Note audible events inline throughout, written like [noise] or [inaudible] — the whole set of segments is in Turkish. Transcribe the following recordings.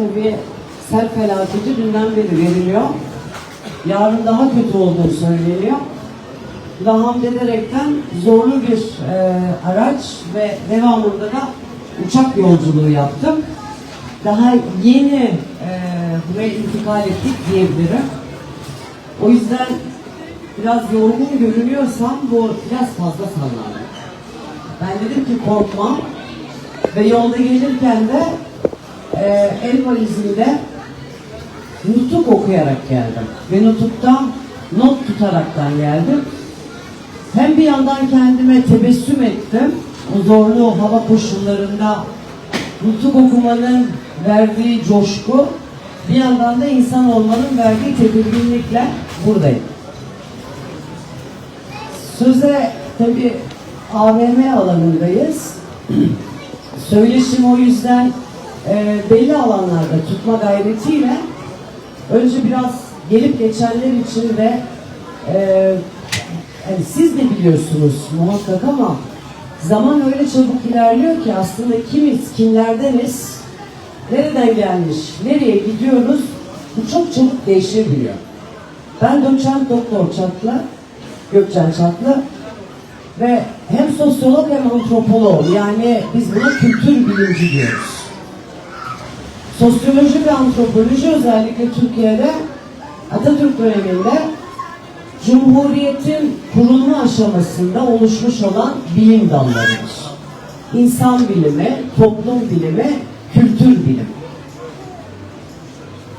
tabii sel felaketi dünden beri veriliyor. Yarın daha kötü olduğu söyleniyor. Daha hamd ederekten zorlu bir e, araç ve devamında da uçak yolculuğu yaptım. Daha yeni e, buraya intikal ettik diyebilirim. O yüzden biraz yorgun görünüyorsam bu biraz fazla sallandı. Ben dedim ki korkmam ve yolda gelirken de e, el valizimde nutuk okuyarak geldim. Ve nutuktan not tutaraktan geldim. Hem bir yandan kendime tebessüm ettim. O zorlu hava koşullarında nutuk okumanın verdiği coşku, bir yandan da insan olmanın verdiği tedirginlikle buradayım. Söze tabi AVM alanındayız. [clears throat] Söyleşim o yüzden e, belli alanlarda tutma gayretiyle önce biraz gelip geçenler için de e, yani siz de biliyorsunuz muhakkak ama zaman öyle çabuk ilerliyor ki aslında kimiz, kimlerdeniz, nereden gelmiş, nereye gidiyoruz bu çok çabuk değişebiliyor. Ben doçent doktor Çatlı, Gökçen Çatlı ve hem sosyolog hem antropolog yani biz buna kültür bilimci diyoruz. Sosyoloji ve antropoloji özellikle Türkiye'de Atatürk döneminde Cumhuriyetin kurulma aşamasında oluşmuş olan bilim dallarıdır. İnsan bilimi, toplum bilimi, kültür bilimi.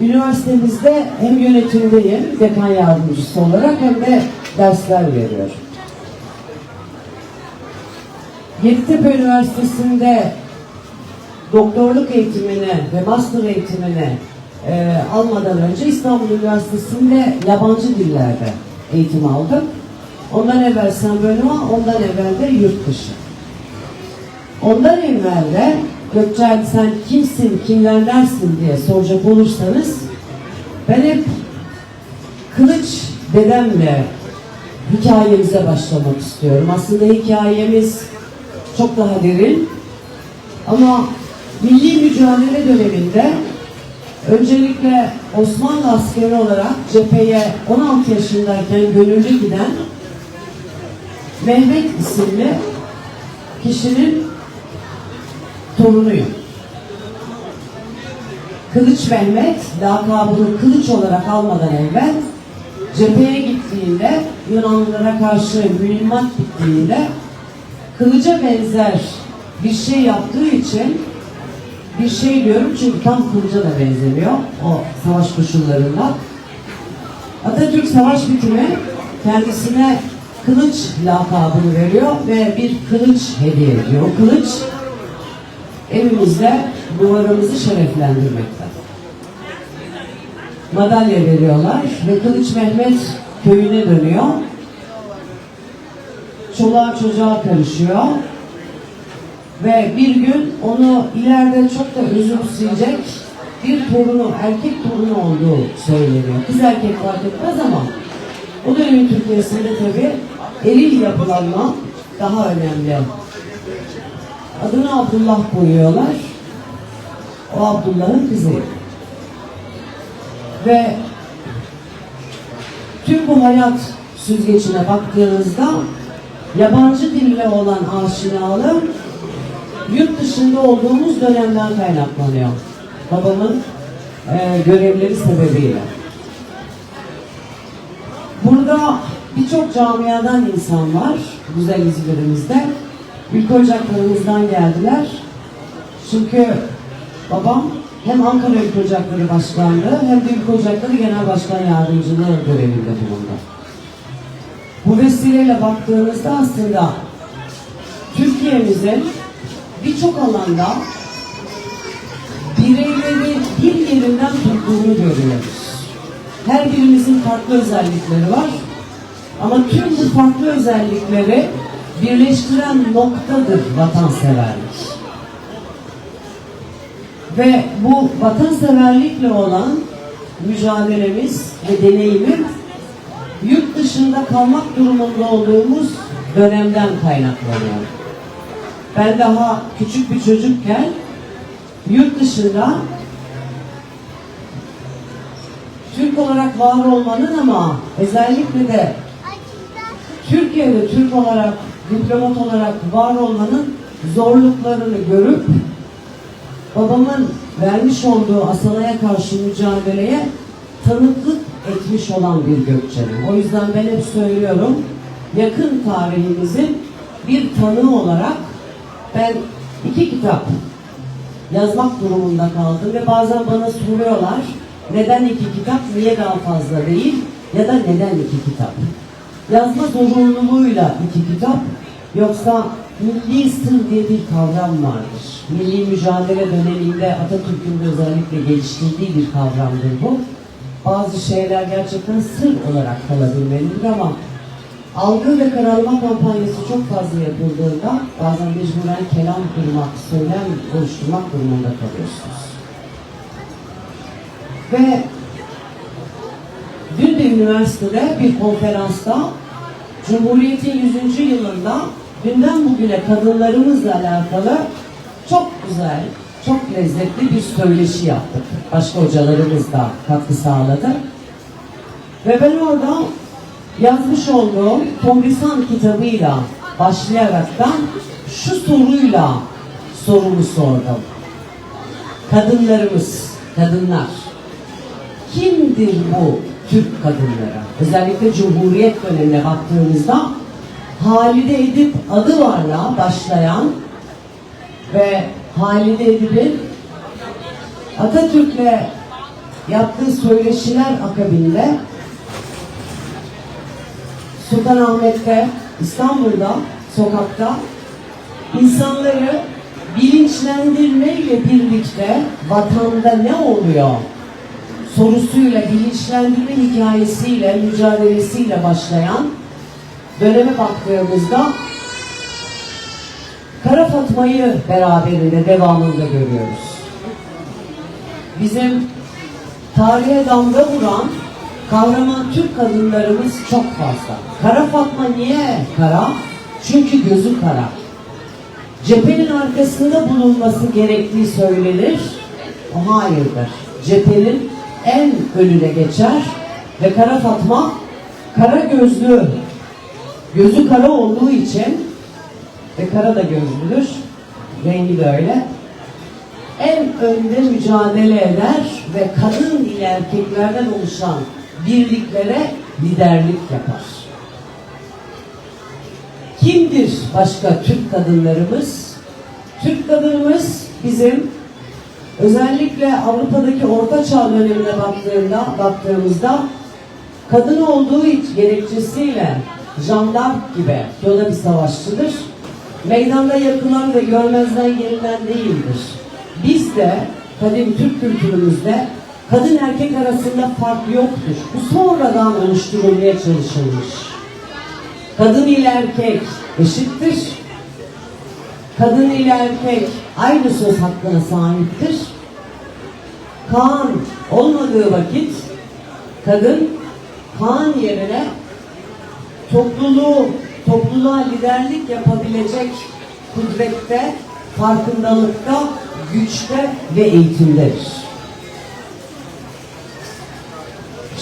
Üniversitemizde hem yönetimdeyim, dekan yardımcısı olarak hem de dersler veriyorum. Yeditepe Üniversitesi'nde doktorluk eğitimini ve master eğitimini e, almadan önce İstanbul Üniversitesi'nde yabancı dillerde eğitim aldım. Ondan evvel bölümü, ondan evvel de yurt dışı. Ondan evvel de Gökçen sen kimsin, kimlerdensin diye soracak olursanız ben hep Kılıç dedemle hikayemize başlamak istiyorum. Aslında hikayemiz çok daha derin. Ama milli mücadele döneminde öncelikle Osmanlı askeri olarak cepheye 16 yaşındayken gönüllü giden Mehmet isimli kişinin torunuyum. Kılıç Mehmet lakabını kılıç olarak almadan evvel cepheye gittiğinde Yunanlılara karşı mühimmat bittiğinde kılıca benzer bir şey yaptığı için bir şey diyorum çünkü tam kılıca da benzemiyor o savaş koşullarında. Atatürk savaş bitimi kendisine kılıç lakabını veriyor ve bir kılıç hediye ediyor. O kılıç evimizde duvarımızı şereflendirmekte. Madalya veriyorlar ve Kılıç Mehmet köyüne dönüyor. Çoluğa çocuğa karışıyor. Ve bir gün onu ileride çok da özümseyecek bir torunu, erkek torunu olduğu söyleniyor. Kız erkek fark etmez ama o dönemin Türkiye'sinde tabii eril yapılanma daha önemli. Adını Abdullah koyuyorlar. O Abdullah'ın kızı. Ve tüm bu hayat süzgecine baktığınızda yabancı dille olan aşinalığım yurt dışında olduğumuz dönemden kaynaklanıyor. Babamın e, görevleri sebebiyle. Burada birçok camiadan insan var, güzel İzmir'imizde. Ülke ocaklarımızdan geldiler. Çünkü babam hem Ankara Ülke Ocakları Başkanlığı hem de Ülke Ocakları Genel Başkan Yardımcılığı görevinde bulundu. Bu vesileyle baktığımızda aslında Türkiye'mizin birçok alanda bireyleri bir yerinden tuttuğunu görüyoruz. Her birimizin farklı özellikleri var. Ama tüm bu farklı özellikleri birleştiren noktadır vatanseverlik. Ve bu vatanseverlikle olan mücadelemiz ve deneyimim yurt dışında kalmak durumunda olduğumuz dönemden kaynaklanıyor. Ben daha küçük bir çocukken yurt dışında Türk olarak var olmanın ama özellikle de Türkiye'de Türk olarak, diplomat olarak var olmanın zorluklarını görüp babamın vermiş olduğu Asala'ya karşı mücadeleye tanıklık etmiş olan bir Gökçen'im. O yüzden ben hep söylüyorum, yakın tarihimizin bir tanığı olarak ben iki kitap yazmak durumunda kaldım ve bazen bana soruyorlar neden iki kitap, niye daha fazla değil ya da neden iki kitap? Yazma zorunluluğuyla iki kitap yoksa milli sır diye bir kavram vardır. Milli mücadele döneminde Atatürk'ün özellikle geliştirdiği bir kavramdır bu. Bazı şeyler gerçekten sır olarak kalabilmelidir ama algı ve karalama kampanyası çok fazla yapıldığında bazen mecburen kelam kurmak, söylem oluşturmak durumunda kalıyorsunuz. Ve dün de üniversitede bir konferansta Cumhuriyet'in 100. yılında dünden bugüne kadınlarımızla alakalı çok güzel, çok lezzetli bir söyleşi yaptık. Başka hocalarımız da katkı sağladı. Ve ben orada yazmış olduğum Tomrisan kitabıyla başlayaraktan şu soruyla sorumu sordum. Kadınlarımız, kadınlar kimdir bu Türk kadınları? Özellikle Cumhuriyet dönemine baktığımızda Halide Edip adı varla başlayan ve Halide Edip'in Atatürk'le yaptığı söyleşiler akabinde Sultanahmet'te, İstanbul'da, sokakta. İnsanları bilinçlendirmeyle birlikte vatanda ne oluyor? Sorusuyla, bilinçlendirme hikayesiyle, mücadelesiyle başlayan döneme baktığımızda Kara Fatma'yı beraberinde devamında görüyoruz. Bizim tarihe damga vuran kahraman Türk kadınlarımız çok fazla. Kara Fatma niye kara? Çünkü gözü kara. Cephenin arkasında bulunması gerektiği söylenir. O hayırdır. Cephenin en önüne geçer ve Kara Fatma kara gözlü gözü kara olduğu için ve kara da gözlüdür. Rengi de öyle. En önde mücadele eder ve kadın ile erkeklerden oluşan birliklere liderlik yapar. Kimdir başka Türk kadınlarımız? Türk kadınımız bizim özellikle Avrupa'daki Orta Çağ dönemine baktığında, baktığımızda kadın olduğu gerekçesiyle jandark gibi da bir savaşçıdır. Meydanda yakılan ve görmezden gelinen değildir. Biz de kadim Türk kültürümüzde kadın erkek arasında fark yoktur. Bu sonradan oluşturulmaya çalışılmış. Kadın ile erkek eşittir. Kadın ile erkek aynı söz hakkına sahiptir. Kaan olmadığı vakit kadın Kaan yerine topluluğu, topluluğa liderlik yapabilecek kudrette, farkındalıkta, güçte ve eğitimdedir.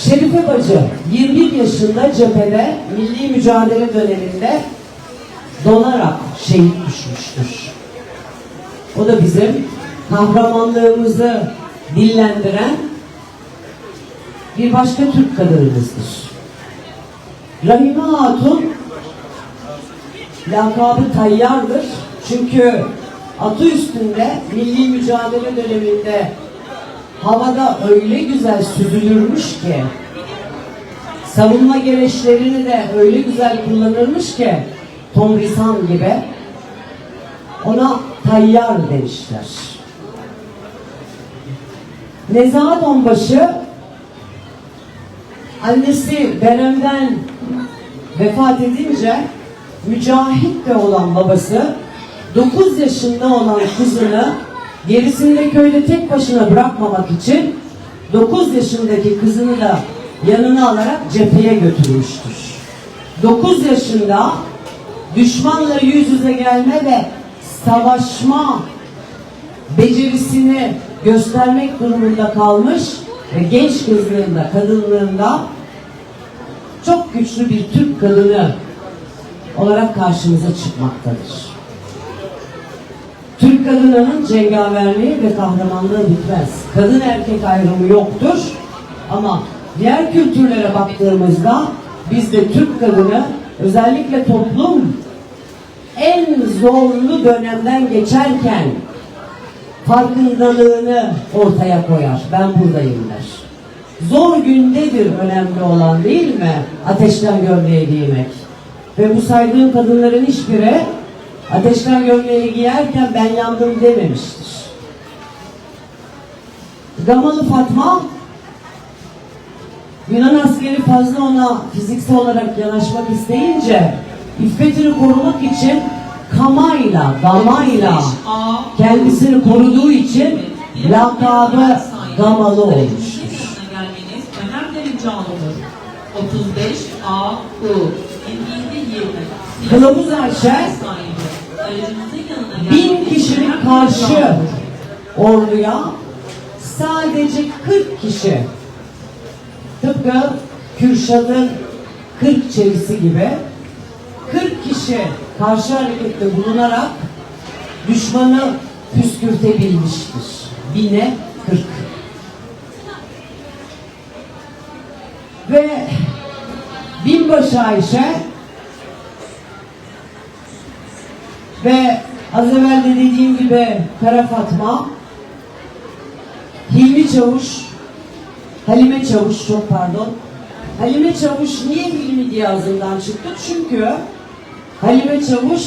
Şerife Bacı 21 yaşında cephede milli mücadele döneminde donarak şehit düşmüştür. O da bizim kahramanlığımızı dillendiren bir başka Türk kadınımızdır. Rahime Hatun lakabı Tayyar'dır. Çünkü atı üstünde milli mücadele döneminde havada öyle güzel süzülürmüş ki savunma gereçlerini de öyle güzel kullanırmış ki Tomrisan gibi ona tayyar demişler. Nezahat Onbaşı annesi Berem'den vefat edince mücahit de olan babası 9 yaşında olan kızını gerisinde köyde tek başına bırakmamak için 9 yaşındaki kızını da yanına alarak cepheye götürmüştür. 9 yaşında düşmanla yüz yüze gelme ve savaşma becerisini göstermek durumunda kalmış ve genç kızlığında, kadınlığında çok güçlü bir Türk kadını olarak karşımıza çıkmaktadır. Türk kadınının cengaverliği ve kahramanlığı bitmez. Kadın erkek ayrımı yoktur. Ama diğer kültürlere baktığımızda bizde Türk kadını özellikle toplum en zorlu dönemden geçerken farkındalığını ortaya koyar. Ben buradayım der. Zor gündedir önemli olan değil mi? Ateşten gömleği giymek. Ve bu saydığım kadınların hiçbiri ateşten gömleği giyerken ben yandım dememiştir. Gamalı Fatma Yunan askeri fazla ona fiziksel olarak yanaşmak isteyince iffetini korumak için kamayla, damayla kendisini koruduğu için lakabı Gamalı olmuştur. gelmeniz önemli rica olur. 35 A U 27 20 Kılavuz Ayşe, Bin önemli karşı orduya sadece 40 kişi tıpkı Kürşat'ın 40 çevisi gibi 40 kişi karşı harekette bulunarak düşmanı püskürtebilmiştir. Bine 40. Ve binbaşı Ayşe ve az evvel de dediğim gibi Kara Fatma, Hilmi Çavuş, Halime Çavuş çok pardon. Halime Çavuş niye Hilmi diye ağzından çıktı? Çünkü Halime Çavuş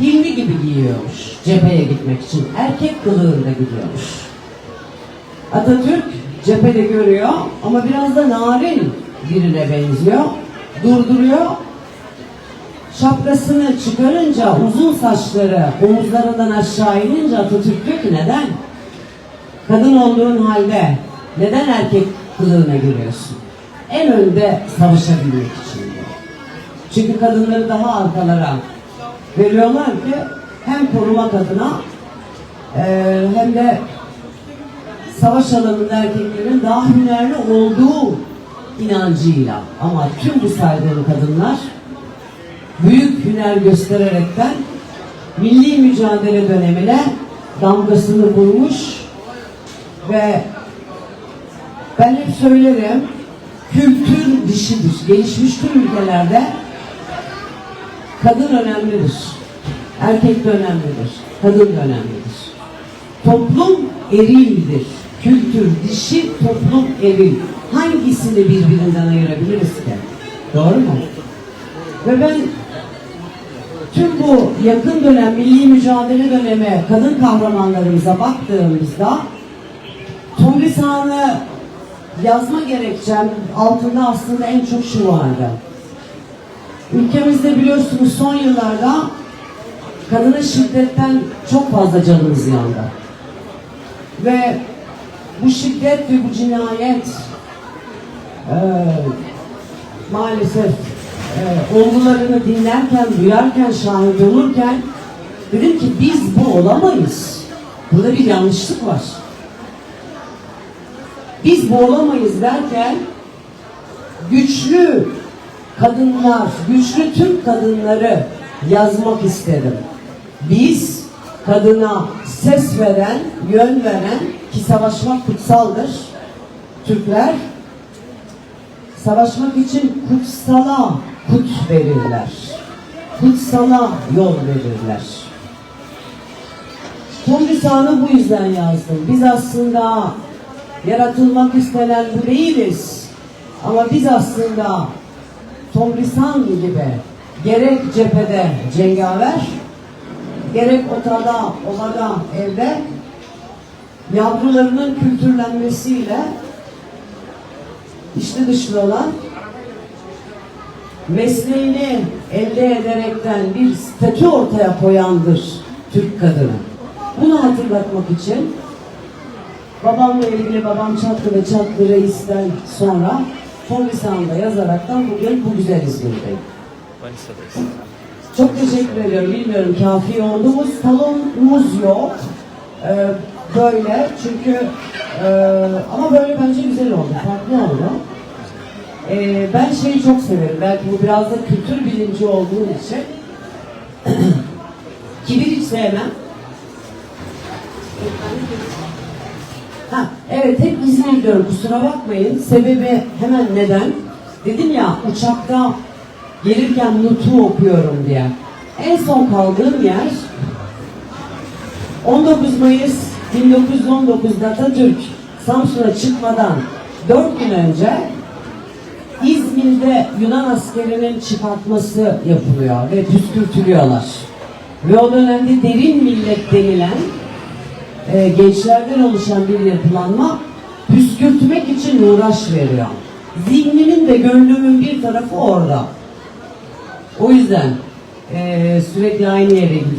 Hilmi gibi giyiyormuş cepheye gitmek için. Erkek kılığında gidiyormuş. Atatürk cephede görüyor ama biraz da narin birine benziyor. Durduruyor. Şapkasını çıkarınca uzun saçları omuzlarından aşağı inince Atatürk diyor ki neden? Kadın olduğun halde neden erkek kılığına giriyorsun? En önde savaşabilmek için. Çünkü kadınları daha arkalara veriyorlar ki hem korumak adına eee, hem de savaş alanında erkeklerin daha hünerli olduğu inancıyla. Ama tüm bu saydığım kadınlar büyük hüner göstererekten milli mücadele dönemine damgasını vurmuş ve ben hep söylerim kültür dişidir. Gelişmiş tüm ülkelerde kadın önemlidir. Erkek de önemlidir. Kadın da önemlidir. Toplum erildir. Kültür dişi, toplum eril. Hangisini birbirinden ayırabiliriz ki? Doğru mu? Ve ben tüm bu yakın dönem milli mücadele dönemi kadın kahramanlarımıza baktığımızda Tomris Han'ı yazma gerekçem altında aslında en çok şu vardı. Ülkemizde biliyorsunuz son yıllarda kadına şiddetten çok fazla canımız yandı. Ve bu şiddet ve bu cinayet eee, maalesef eee, olgularını dinlerken, duyarken, şahit olurken dedim ki biz bu olamayız. Burada bir yanlışlık var. Biz bu olamayız derken güçlü kadınlar, güçlü Türk kadınları yazmak istedim. Biz kadına ses veren, yön veren ki savaşmak kutsaldır. Türkler savaşmak için kutsala kut verirler. Kutsala yol verirler. Tomrisan'ı bu yüzden yazdım. Biz aslında yaratılmak istenen bu değiliz. Ama biz aslında Tomrisan gibi gerek cephede cengaver, gerek otada, ovada, evde yavrularının kültürlenmesiyle içli dışlı olan mesleğini elde ederekten bir statü ortaya koyandır Türk kadını. Bunu hatırlatmak için babamla ilgili babam Çattı ve Çattı Reis'ten sonra son lisanında yazaraktan bugün bu güzel İzmir'deyim. Çok teşekkür ediyorum. Bilmiyorum kafi oldu mu? Salonumuz yok. Ee, böyle çünkü Ee, ama böyle bence güzel oldu, farklı oldu. Ee, ben şeyi çok severim, belki bu biraz da kültür bilinci olduğu için. [clears throat] Kibir hiç sevmem. Ha, evet hep İzmir diyorum kusura bakmayın. Sebebi hemen neden? Dedim ya uçakta gelirken notu okuyorum diye. En son kaldığım yer 19 Mayıs 1919'da Atatürk Samsun'a çıkmadan 4 gün önce İzmir'de Yunan askerinin çıkartması yapılıyor ve püskürtülüyorlar. Ve o dönemde derin millet denilen e, gençlerden oluşan bir yapılanma püskürtmek için uğraş veriyor. Zihnimin de gönlümün bir tarafı orada. O yüzden e, sürekli aynı yere gidiyor.